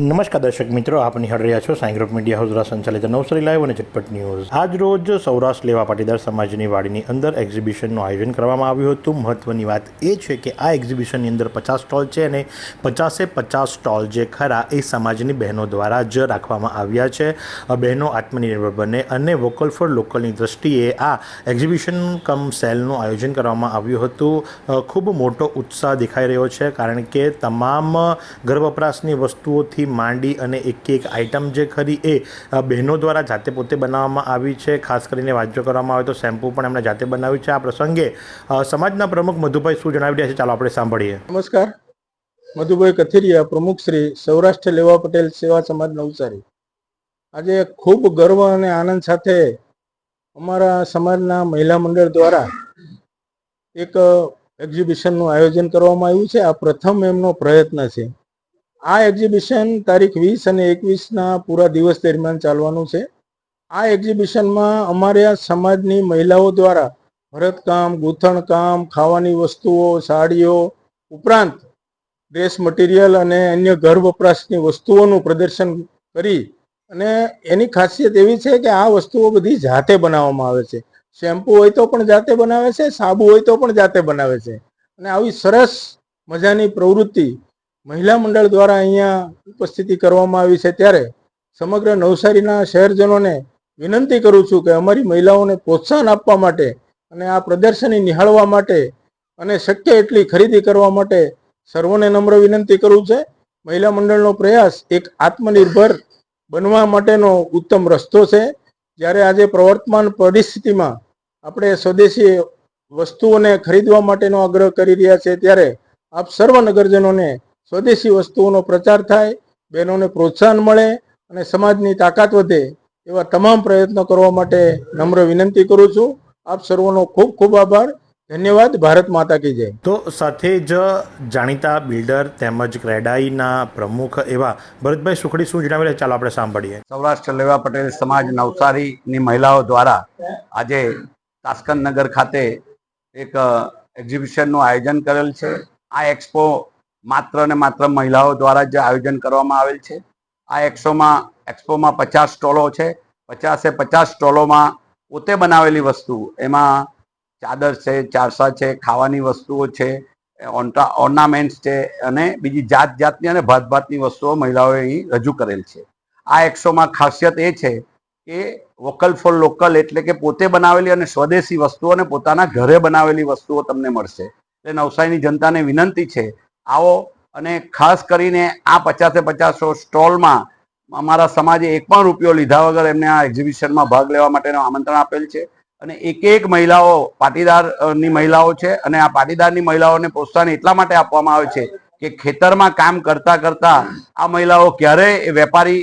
નમસ્કાર દર્શક મિત્રો, આપ નિહાળ રહ્યા છો સાંઈ ગ્રુપ મીડિયા હાઉસ દ્વારા સંચાલિત નવસારી લાઈવ અને ઝટપટ ન્યૂઝ. આજ રોજ સૌરાષ્ટ્ર લેવા પાટીદાર સમાજની વાડીની અંદર એક્ઝિબિશનનું આયોજન કરવામાં આવ્યું હતું. મહત્વની વાત એ છે કે આ એક્ઝિબિશનની અંદર પચાસ સ્ટોલ છે અને પચાસે પચાસ સ્ટોલ જે ખરા એ સમાજની બહેનો દ્વારા જ રાખવામાં આવ્યા છે. બહેનો આત્મનિર્ભર બને અને વોકલ ફોર લોકલની દ્રષ્ટિએ આ એક્ઝિબિશન કમ સેલનું આયોજન કરવામાં આવ્યું હતું. ખૂબ મોટો ઉત્સાહ દેખાઈ રહ્યો છે કારણ કે તમામ ઘર વપરાશની વસ્તુઓથી માંડી અને એક એક આઇટમ જે ખરી એ બહેનો દ્વારા જાતે પોતે બનાવવામાં આવી છે. ખાસ કરીને જો કરવામાં આવે તો શેમ્પૂ પણ એમણે જાતે બનાવ્યું છે. આ પ્રસંગે સમાજના પ્રમુખ મધુભાઈ શું જણાવી રહ્યા છે? ચાલો આપણે સાંભળીએ. નમસ્કાર. મધુભાઈ કથિરિયા પ્રમુખ શ્રી સૌરાષ્ટ્ર લેવા પટેલ સેવા સમાજ નવસારી આજે ખૂબ ગર્વ અને આનંદ સાથે અમારા સમાજના મહિલા મંડળ દ્વારા એક એક્ઝિબિશનનું આયોજન કરવામાં આવ્યું છે. આ પ્રથમ એમનો પ્રયત્ન છે. આ એક્ઝિબિશન તારીખ વીસ અને એકવીસના પૂરા દિવસ દરમિયાન ચાલવાનું છે. આ એક્ઝિબિશનમાં અમારા સમાજની મહિલાઓ દ્વારા ભરતકામ, ગૂંથણકામ, ખાવાની વસ્તુઓ, સાડીઓ ઉપરાંત ડ્રેસ મટીરિયલ અને અન્ય ઘર વપરાશની વસ્તુઓનું પ્રદર્શન કરી અને એની ખાસિયત એવી છે કે આ વસ્તુઓ બધી જાતે બનાવવામાં આવે છે. શેમ્પુ હોય તો પણ જાતે બનાવે છે, સાબુ હોય તો પણ જાતે બનાવે છે. અને આવી સરસ મજાની પ્રવૃત્તિ મહિલા મંડળ દ્વારા અહીંયા ઉપસ્થિતિ કરવામાં આવી છે ત્યારે સમગ્ર નવસારીના શહેરજનોને વિનંતી કરું છું કે અમારી મહિલાઓને પ્રોત્સાહન આપવા માટે અને આ પ્રદર્શની નિહાળવા માટે અને શક્ય એટલી ખરીદી કરવા માટે સર્વોને નમ્ર વિનંતી કરું છે. મહિલા મંડળનો પ્રયાસ એક આત્મનિર્ભર બનવા માટેનો ઉત્તમ રસ્તો છે. જ્યારે આજે પ્રવર્તમાન પરિસ્થિતિમાં આપણે સ્વદેશી વસ્તુઓને ખરીદવા માટેનો આગ્રહ કરી રહ્યા છે ત્યારે આપ સર્વ નગરજનોને સ્વદેશી વસ્તુઓનો પ્રચાર થાય બહેનોને પ્રોત્સાહન મળે અને સમાજની તાકાત વધે એવા તમામ પ્રયત્નો કરવા માટે નમ્ર વિનંતી કરું છું. આપ સર્વનો ખૂબ ખૂબ આભાર. ધન્યવાદ. ભારત માતા કી જય. તો સાથે જ જાણીતા બિલ્ડર તેમજ ક્રેડાઈના પ્રમુખ એવા ભરતભાઈ સુખડી શું જણાવી રહ્યા ચાલો આપણે સાંભળીએ. સૌરાષ્ટ્ર લેવા પટેલ સમાજ નવસારીની મહિલાઓ દ્વારા આજે તાસ્કંદનગર નગર ખાતે એક એક્ઝિબિશનનું આયોજન કરેલ છે. આ એક્સપો માત્ર ને માત્ર મહિલાઓ દ્વારા જ આયોજન કરવામાં આવેલ છે. આ એક્સોમાં, એક્સપોમાં પચાસ સ્ટોલો છે. પચાસે પચાસ સ્ટોલોમાં પોતે બનાવેલી વસ્તુ. એમાં ચાદર છે, ચારસા છે, ખાવાની વસ્તુઓ છે ઓર્નામેન્ટ્સ છે અને બીજી જાત જાતની અને ભાત ભાતની વસ્તુઓ મહિલાઓએ અહીં રજૂ કરેલ છે. આ એક્સોમાં ખાસિયત એ છે કે વોકલ ફોર લોકલ એટલે કે પોતે બનાવેલી અને સ્વદેશી વસ્તુઓ અને પોતાના ઘરે બનાવેલી વસ્તુઓ તમને મળશે. એટલે નવસારીની જનતાને વિનંતી છે આવો અને ખાસ કરીને આ પચાસે પચાસો સ્ટોલમાં અમારા સમાજે એક પણ રૂપિયો લીધા વગર એમને આ એક્ઝિબિશનમાં ભાગ લેવા માટેનું આમંત્રણ આપેલ છે. અને એક એક મહિલાઓ, પાટીદારની મહિલાઓ છે અને આ પાટીદારની મહિલાઓને પ્રોત્સાહન એટલા માટે આપવામાં આવે છે કે ખેતરમાં કામ કરતા કરતા આ મહિલાઓ ક્યારે વેપારી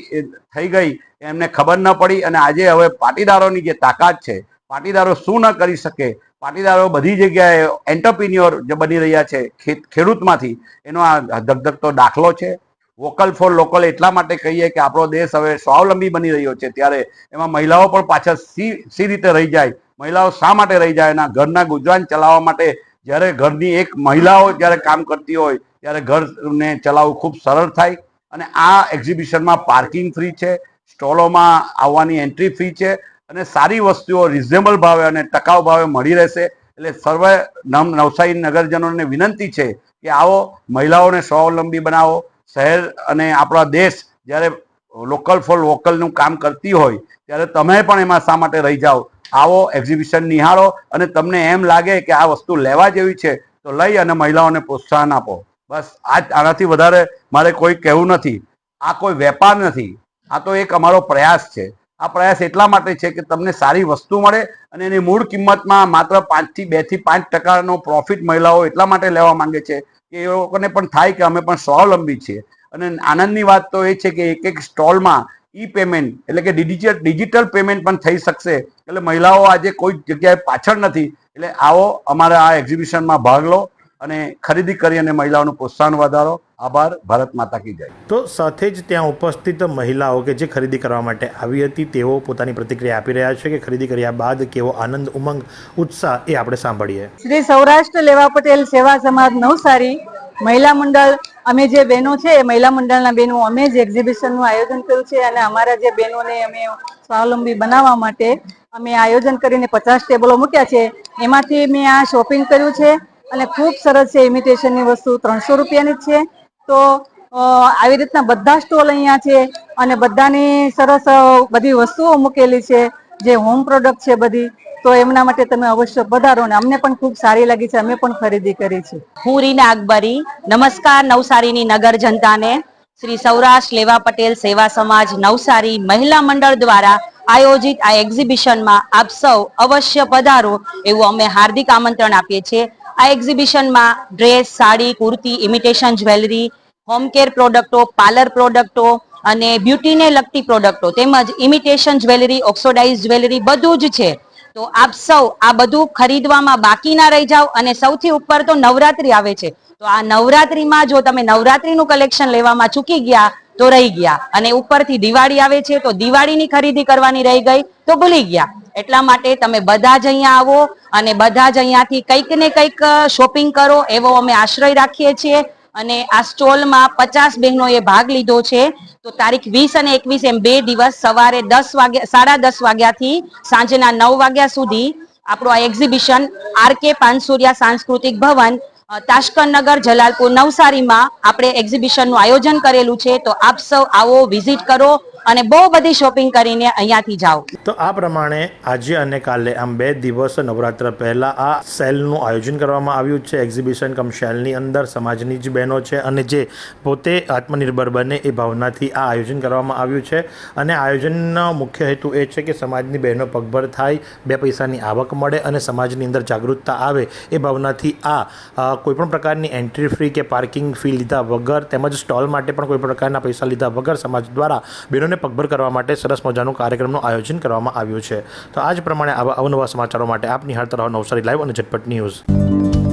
થઈ ગઈ એમને ખબર ન પડી અને આજે હવે પાટીદારોની જે તાકાત છે, પાટીદારો શું ન કરી શકે પાટીદારો બધી જગ્યાએ એન્ટરપ્રિન્યોર જે બની રહ્યા છે ખેડૂતમાંથી, એનો આ ધગધગતો દાખલો છે. વોકલ ફોર લોકલ એટલા માટે કહીએ કે આપણો દેશ હવે સ્વાવલંબી બની રહ્યો છે. ત્યારે એમાં મહિલાઓ પણ પાછળ સી સી રીતે રહી જાય. મહિલાઓ શા માટે રહી જાય? એના ઘરના ગુજરાન ચલાવવા માટે જ્યારે ઘરની એક મહિલાઓ જ્યારે કામ કરતી હોય, ત્યારે ઘરને ચલાવવું ખૂબ સરળ થાય. અને આ એક્ઝિબિશનમાં પાર્કિંગ ફ્રી છે. સ્ટોલોમાં આવવાની એન્ટ્રી ફ્રી છે. અને સારી વસ્તુઓ રિઝનેબલ ભાવે અને ટકાઉ ભાવે મળી રહેશે. એટલે સર્વે નમ, નવસારી નગરજનોને વિનંતી છે કે આવો મહિલાઓને સ્વાવલંબી બનાવો. શહેર અને આપણા દેશ જ્યારે લોકલ ફોર વોકલનું કામ કરતી હોય, ત્યારે તમે પણ એમાં શા માટે રહી જાઓ? આવો એક્ઝિબિશન નિહાળો અને તમને એમ લાગે કે આ વસ્તુ લેવા જેવી છે, તો લઈ અને મહિલાઓને પ્રોત્સાહન આપો. બસ, આ આનાથી વધારે મારે કોઈ કહેવું નથી. આ કોઈ વેપાર નથી. આ તો એક અમારો પ્રયાસ છે. આ પ્રયાસ એટલા માટે છે કે તમને સારી વસ્તુ મળે અને એની મૂળ કિંમતમાં માત્ર પાંચથી બેથી પાંચ ટકાનો પ્રોફિટ મહિલાઓ એટલા માટે લેવા માંગે છે કે એ લોકોને પણ થાય કે અમે પણ સ્વાવલંબી છીએ. અને આનંદની વાત તો એ છે કે એક એક સ્ટોલમાં ઈ પેમેન્ટ એટલે કે ડિજિટલ ડિજિટલ પેમેન્ટ પણ થઈ શકશે. એટલે મહિલાઓ આજે કોઈ જગ્યાએ પાછળ નથી. એટલે આવો અમારા આ એક્ઝિબિશનમાં ભાગ લો. અને ખરીદી કરી અને મહિલાઓનું પ્રોત્સાહન વધારો. આભાર. ભારત માતા કી જય. તો સાથે જ ત્યાં ઉપસ્થિત મહિલાઓ કે જે ખરીદી કરવા માટે આવી હતી તેઓ પોતાની પ્રતિક્રિયા આપી રહ્યા છે કે ખરીદી કર્યા બાદ કેવો આનંદ ઉમંગ ઉત્સાહ એ આપણે સાંભળીએ. શ્રી સૌરાષ્ટ્ર લેવા પટેલ સેવા સમાજ નવસારી મહિલા મંડળ અમે જે બહેનો છે એ મહિલા મંડળના બહેનો અમે જ એક્ઝિબિશનનું આયોજન કર્યું છે અને અમારા જે બહેનોને અમે સ્વાવલંબી બનાવવા માટે અમે આયોજન કરીને પચાસ ટેબલો મૂક્યા છે. એમાંથી મેં આ શોપિંગ કર્યું છે. અને ખૂબ સરસ છે ઇમિટેશનની વસ્તુ, ત્રણસો રૂપિયાની છે. તો આવી રીતના બધા સ્ટોલ અહીંયા છે અને બધાની સરસ બધી વસ્તુઓ મૂકેલી છે, જે હોમ પ્રોડક્ટ છે બધી. તો એમના માટે તમે અવશ્ય પધારો ને અમને પણ ખૂબ સારી લાગી છે, અમે પણ ખરીદી કરી છે. હું રીના અકબરી નમસ્કાર નવસારીની નગર જનતાને. શ્રી સૌરાષ્ટ્ર લેવા પટેલ સેવા સમાજ નવસારી મહિલા મંડળ દ્વારા આયોજિત આ એક્ઝિબિશનમાં આપ સૌ અવશ્ય પધારો એવું અમે હાર્દિક આમંત્રણ આપીએ છીએ. આ એક્ઝિબિશનમાં dress sari, kurti imitation jewellery home care પ્રોડક્ટો parlour પ્રોડક્ટો અને બ્યુટીને લગતી પ્રોડક્ટો તેમજ ઇમિટેશન જ્વેલરી ઓક્સોડાઇઝ જ્વેલરી બધું જ છે. તો આપ સૌ આ બધું ખરીદવામાં બાકી ના રહી જાઓ અને સૌથી ઉપર તો નવરાત્રી આવે છે. તો આ નવરાત્રીમાં જો તમે નવરાત્રીનું કલેક્શન લેવામાં ચૂકી ગયા, તો રહી ગયા. અને ઉપરથી દિવાળી આવે છે, તો દિવાળીની ખરીદી કરવાની રહી ગઈ, તો ભૂલી ગયા. એટલા માટે તમે બધા જ અહીંયા આવો અને બધા જ અહીંયાથી કંઈક ને કંઈક શોપિંગ કરો એવો અમે આશ્રય રાખીએ છીએ. અને આ સ્ટોલમાં પચાસ બહેનોએ ભાગ લીધો છે. તો તારીખ વીસ અને એકવીસ એમ બે દિવસ સવારે દસ વાગ્યા, સાડા દસ વાગ્યાથી સાંજના નવ વાગ્યા સુધી આપણું આ એક્ઝિબિશન આર કે પાનસુરિયા સાંસ્કૃતિક ભવન તાશ્કરનગર જલાલપુર નવસારીમાં આપણે એક્ઝિબિશનનું આયોજન કરેલું છે. તો આપ સૌ આવો વિઝિટ કરો. અને બહુ બધી શોપિંગ કરીને અહીંયાથી જાઓ. તો આ પ્રમાણે આજે અને કાલે આમ બે દિવસ નવરાત્ર પહેલા આ સેલનું આયોજન કરવામાં આવ્યું છે. એક્ઝિબિશન કમ સેલની અંદર સમાજની જ બહેનો છે અને જે પોતે આત્મનિર્ભર બને એ ભાવનાથી આ આયોજન કરવામાં આવ્યું છે. અને આયોજનનો મુખ્ય હેતુ એ છે કે સમાજની બહેનો પગભર થાય, બે પૈસાની આવક મળે અને સમાજની અંદર જાગૃતતા આવે એ ભાવનાથી આ કોઈપણ પ્રકારની એન્ટ્રી ફી કે પાર્કિંગ ફી લીધા વગર તેમજ સ્ટોલ માટે પણ કોઈ પ્રકારના પૈસા લીધા વગર સમાજ દ્વારા બહેનોને પગભર કરવા માટે સરસ મજાનું કાર્યક્રમનું આયોજન કરવામાં આવ્યું છે. તો આ જ પ્રમાણે આવા અવનવા સમાચારો માટે આપ નિહાળતા રહો નવસારી લાઈવ અને ઝટપટ ન્યૂઝ